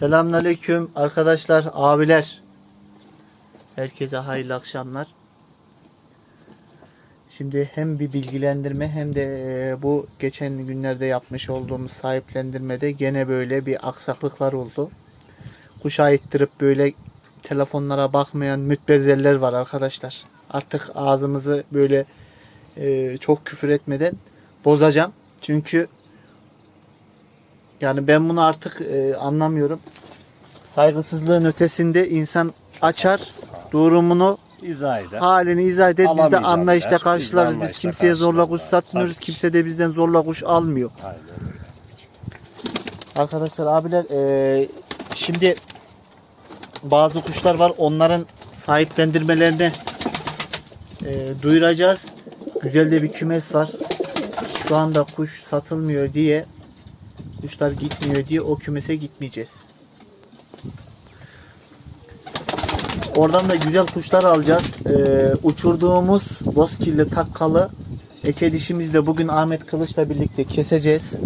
Selamünaleyküm arkadaşlar, abiler. Herkese hayırlı akşamlar. Şimdi hem bir bilgilendirme hem de e, bu geçen günlerde yapmış olduğumuz sahiplendirmede gene böyle bir aksaklıklar oldu. Kuş ayıttırıp böyle telefonlara bakmayan mütbezeller var arkadaşlar. Artık ağzımızı böyle e, çok küfür etmeden bozacağım. Çünkü yani ben bunu artık e, anlamıyorum. Saygısızlığın ötesinde insan açar durumunu İzah eder. halini izah eder. Biz de Alamayacağım anlayışla der. karşılarız. Biz de Biz anlayışla kimseye zorla kuş karşılarız. satmıyoruz. Tabii ki. Kimse de bizden zorla kuş almıyor. Aynen. Arkadaşlar abiler e, şimdi bazı kuşlar var. Onların sahiplendirmelerini e, duyuracağız. Güzel de bir kümes var. Şu anda kuş satılmıyor diye kuşlar gitmiyor diye o kümese gitmeyeceğiz. Oradan da güzel kuşlar alacağız. Ee, uçurduğumuz bozkirli takkalı eke dişimizle bugün Ahmet Kılıç'la birlikte keseceğiz.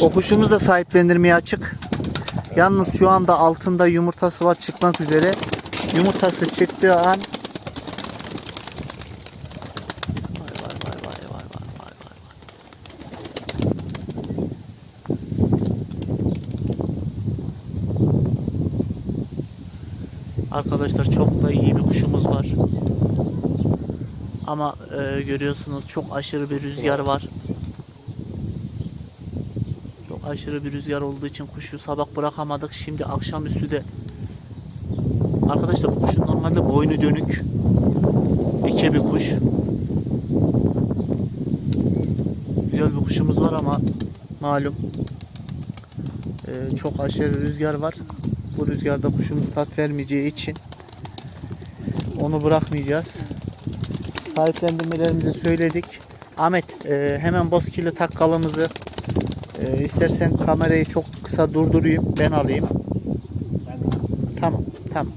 O kuşumuz da sahiplendirmeye açık. Yalnız şu anda altında yumurtası var çıkmak üzere. Yumurtası çıktığı an Arkadaşlar çok da iyi bir kuşumuz var. Ama e, görüyorsunuz çok aşırı bir rüzgar var. Çok aşırı bir rüzgar olduğu için kuşu sabah bırakamadık. Şimdi akşamüstü de Arkadaşlar bu kuşun normalde boynu dönük. Eke bir kuş. Güzel bir kuşumuz var ama malum e, çok aşırı rüzgar var. Bu rüzgarda kuşumuz tat vermeyeceği için onu bırakmayacağız. Sahiplendirmelerimizi söyledik. Ahmet e, hemen bozkirli takkalımızı e, istersen kamerayı çok kısa durdurayım ben alayım. Tamam tamam.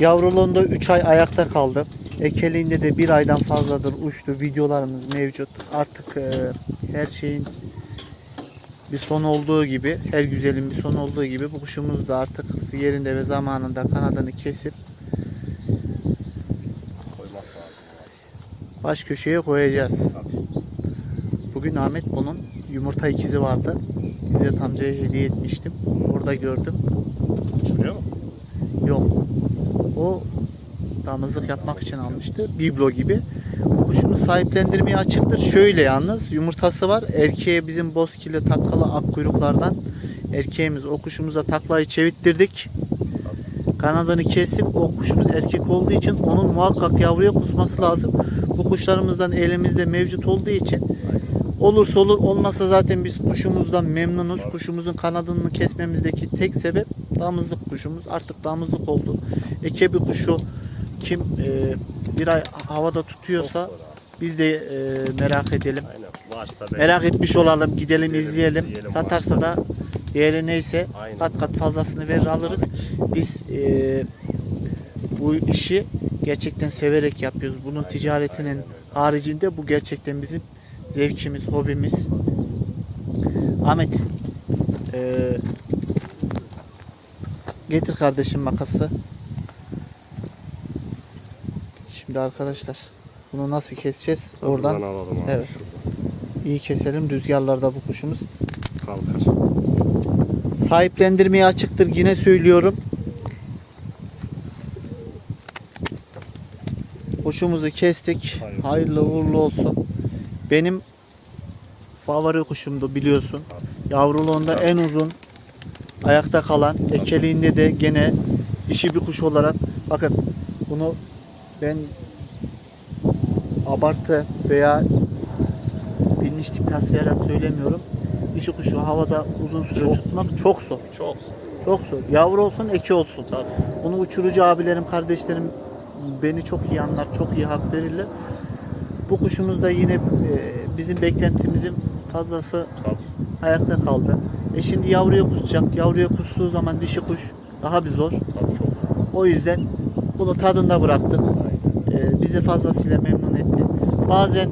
Yavruluğunda 3 ay ayakta kaldı. Ekeliğinde de bir aydan fazladır uçtu. Videolarımız mevcut. Artık e, her şeyin bir son olduğu gibi, her güzelin bir son olduğu gibi bu kuşumuz da artık yerinde ve zamanında kanadını kesip baş köşeye koyacağız. Bugün Ahmet bunun yumurta ikizi vardı. İzzet amcaya hediye etmiştim. Orada gördüm. Şuraya mı? Yok. O damızlık yapmak için almıştı. Biblo gibi. Bu kuşumuz sahiplendirmeye açıktır. Şöyle yalnız yumurtası var. Erkeğe bizim bozkirli takkalı ak kuyruklardan erkeğimiz o kuşumuza taklayı çevittirdik. Kanadını kesip o kuşumuz erkek olduğu için onun muhakkak yavruya kusması lazım. Bu kuşlarımızdan elimizde mevcut olduğu için olursa olur olmazsa zaten biz kuşumuzdan memnunuz. Kuşumuzun kanadını kesmemizdeki tek sebep damızlık kuşumuz. Artık damızlık oldu. Eke bir kuşu kim e, bir ay havada tutuyorsa biz de e, merak edelim. Aynen. Varsa Merak etmiş olalım, gidelim Gidelim, izleyelim. izleyelim. Satarsa da değeri neyse Aynen. kat kat fazlasını verir alırız. Biz e, bu işi gerçekten severek yapıyoruz. Bunun ticaretinin haricinde bu gerçekten bizim zevkimiz, hobimiz. Ahmet e, getir kardeşim makası. Şimdi arkadaşlar bunu nasıl keseceğiz? Oradan Buradan alalım abi. Evet. İyi keselim. Rüzgarlarda bu kuşumuz. Kalkar. Sahiplendirmeye açıktır yine söylüyorum. Kuşumuzu kestik. Hayırlı Hayırlı uğurlu olsun. Benim favori kuşumdu biliyorsun. Yavruluğunda en uzun ayakta kalan, ekeliğinde de gene dişi bir kuş olarak bakın bunu ben abartı veya bilmişlik taslayarak söylemiyorum. Dişi kuşu havada uzun süre tutmak çok zor. Çok. Çok zor. Yavru olsun, eki olsun. Tabii. Bunu uçurucu abilerim, kardeşlerim beni çok iyi anlar, çok iyi hak verirler. Bu kuşumuz da yine e, bizim beklentimizin fazlası Tabii. ayakta kaldı. E şimdi yavruya kusacak. Yavruya kustuğu zaman dişi kuş daha bir zor. Tabii çok zor. O yüzden bunu tadında bıraktık. E, bizi fazlasıyla memnun etti. Bazen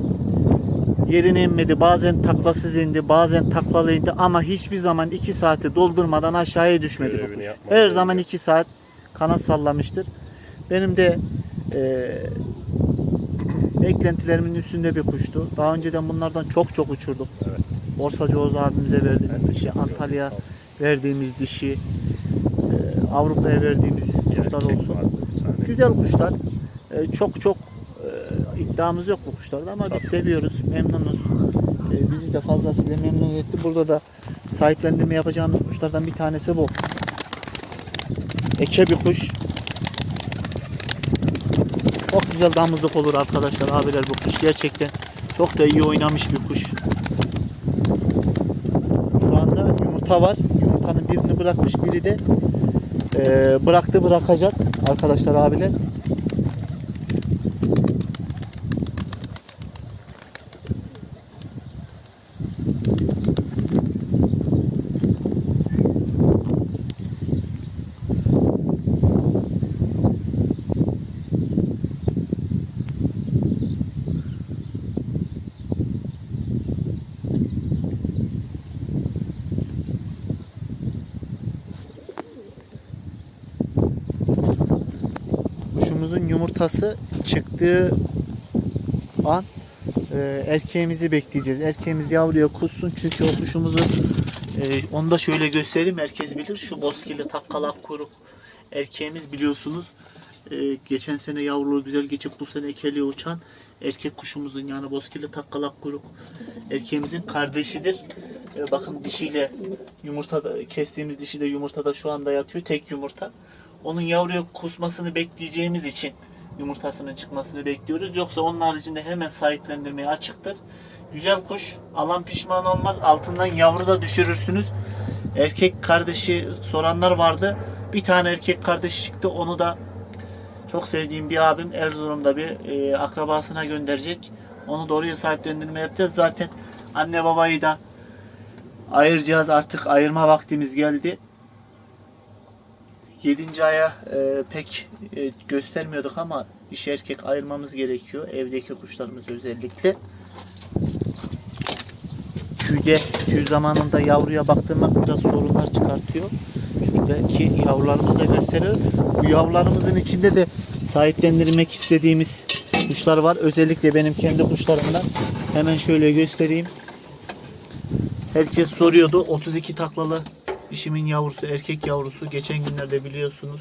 yerine inmedi, bazen taklasız indi, bazen taklalı indi ama hiçbir zaman 2 saati doldurmadan aşağıya düşmedi bu kuş. Her zaman 2 saat kanat sallamıştır. Benim de e, beklentilerimin üstünde bir kuştu. Daha önceden bunlardan çok çok uçurduk. Evet. Borsacı Oğuz abimize verdiğimiz de dişi. Antalya verdiğimiz dişi, e, Avrupa'ya verdiğimiz kuşlar olsun. Güzel kuşlar. E, çok çok e, iddiamız yok bu kuşlarda ama biz seviyoruz, memnunuz. E, bizi de fazlasıyla memnun etti. Burada da sahiplendirme yapacağımız kuşlardan bir tanesi bu. Eke bir kuş. Çok güzel damızlık olur arkadaşlar abiler bu kuş. Gerçekten çok da iyi oynamış bir kuş. Şu anda yumurta var. Yumurtanın birini bırakmış, biri de e, bıraktı bırakacak arkadaşlar abiler. Kuşumuzun yumurtası çıktığı an e, erkeğimizi bekleyeceğiz. Erkeğimiz yavruya kussun çünkü o kuşumuzu e, onu da şöyle göstereyim herkes bilir. Şu bozkirli takkalak kuyruk erkeğimiz biliyorsunuz. E, geçen sene yavruluğu güzel geçip bu sene ekeliğe uçan erkek kuşumuzun yani bozkirli takkalak kuyruk erkeğimizin kardeşidir. E, bakın dişiyle yumurta kestiğimiz dişi de yumurtada şu anda yatıyor. Tek yumurta. Onun yavruya kusmasını bekleyeceğimiz için yumurtasının çıkmasını bekliyoruz. Yoksa onun haricinde hemen sahiplendirmeye açıktır. Güzel kuş. Alan pişman olmaz. Altından yavru da düşürürsünüz. Erkek kardeşi soranlar vardı. Bir tane erkek kardeşi çıktı. Onu da çok sevdiğim bir abim Erzurum'da bir e, akrabasına gönderecek. Onu da oraya sahiplendirme yapacağız. Zaten anne babayı da ayıracağız. Artık ayırma vaktimiz geldi. 7. aya e, pek e, göstermiyorduk ama dişi erkek ayırmamız gerekiyor. Evdeki kuşlarımız özellikle. Tüyde, tüy zamanında yavruya baktırmak biraz sorunlar çıkartıyor. Şuradaki yavrularımızı da gösteriyor. Bu yavrularımızın içinde de sahiplendirmek istediğimiz kuşlar var. Özellikle benim kendi kuşlarımdan. Hemen şöyle göstereyim. Herkes soruyordu. 32 taklalı dişimin yavrusu, erkek yavrusu. Geçen günlerde biliyorsunuz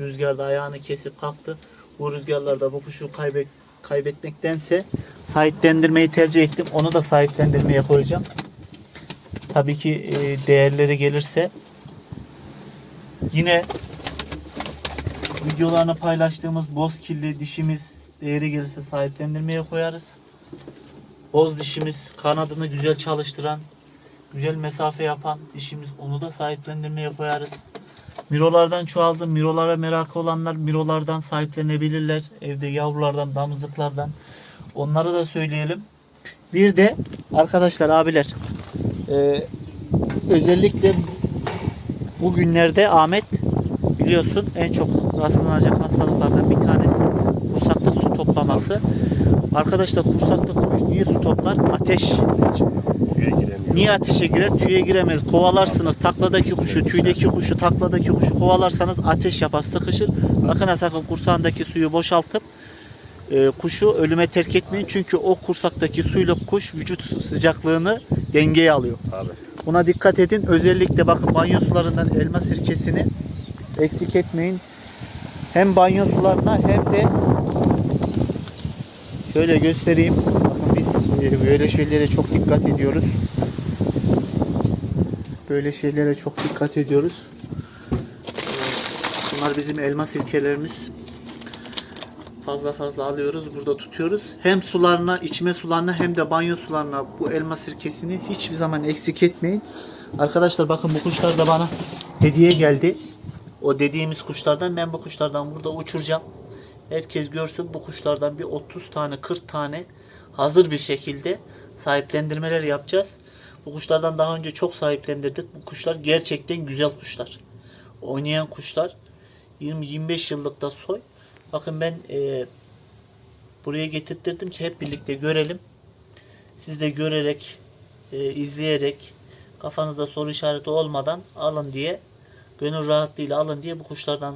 rüzgarda ayağını kesip kalktı. Bu rüzgarlarda bu kuşu kaybet, kaybetmektense sahiplendirmeyi tercih ettim. Onu da sahiplendirmeye koyacağım. Tabii ki e, değerleri gelirse yine videolarını paylaştığımız bozkirli dişimiz değeri gelirse sahiplendirmeye koyarız. Boz dişimiz kanadını güzel çalıştıran güzel mesafe yapan dişimiz onu da sahiplendirmeye koyarız. Mirolardan çoğaldı. Mirolara merakı olanlar mirolardan sahiplenebilirler. Evde yavrulardan, damızlıklardan. Onları da söyleyelim. Bir de arkadaşlar abiler e, özellikle bugünlerde Ahmet biliyorsun en çok rastlanacak hastalıklardan bir tanesi kursakta su toplaması. Arkadaşlar kursakta kuş niye su toplar? Ateş. Niye ateşe girer? Tüye giremez. Kovalarsınız takladaki kuşu, tüydeki kuşu, takladaki kuşu kovalarsanız ateş yapar, sıkışır. Sakın ha sakın kursağındaki suyu boşaltıp e, kuşu ölüme terk etmeyin. Çünkü o kursaktaki suyla kuş vücut sıcaklığını dengeye alıyor. Tabii. Buna dikkat edin. Özellikle bakın banyo sularından elma sirkesini eksik etmeyin. Hem banyo sularına hem de şöyle göstereyim. Bakın biz e, böyle şeylere çok dikkat ediyoruz. Böyle şeylere çok dikkat ediyoruz. Bunlar bizim elma sirkelerimiz. Fazla fazla alıyoruz, burada tutuyoruz. Hem sularına, içme sularına hem de banyo sularına bu elma sirkesini hiçbir zaman eksik etmeyin. Arkadaşlar bakın bu kuşlar da bana hediye geldi. O dediğimiz kuşlardan ben bu kuşlardan burada uçuracağım. Herkes görsün bu kuşlardan bir 30 tane 40 tane hazır bir şekilde sahiplendirmeler yapacağız. Bu kuşlardan daha önce çok sahiplendirdik. Bu kuşlar gerçekten güzel kuşlar. Oynayan kuşlar. 20-25 yıllık da soy. Bakın ben e, buraya getirttirdim ki hep birlikte görelim. Siz de görerek, e, izleyerek kafanızda soru işareti olmadan alın diye gönül rahatlığıyla alın diye bu kuşlardan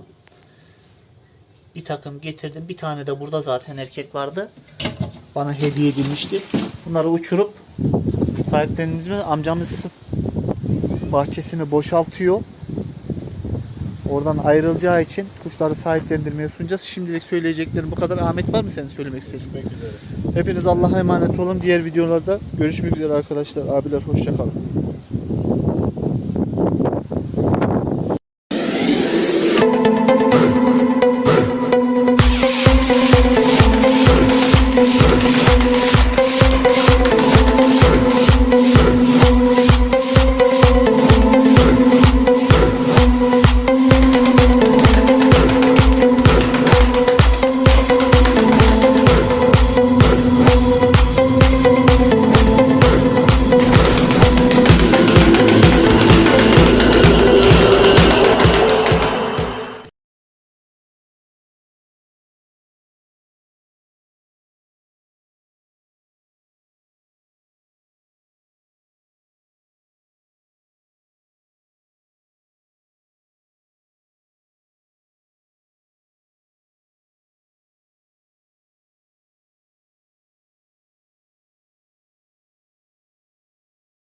bir takım getirdim. Bir tane de burada zaten erkek vardı. Bana hediye edilmişti. Bunları uçurup sahiplendiğimizde amcamız bahçesini boşaltıyor. Oradan ayrılacağı için kuşları sahiplendirmeye sunacağız. Şimdilik söyleyeceklerim bu kadar. Ahmet var mı senin söylemek istediğin? Hepiniz Allah'a emanet olun. Diğer videolarda görüşmek üzere arkadaşlar. Abiler hoşça kalın.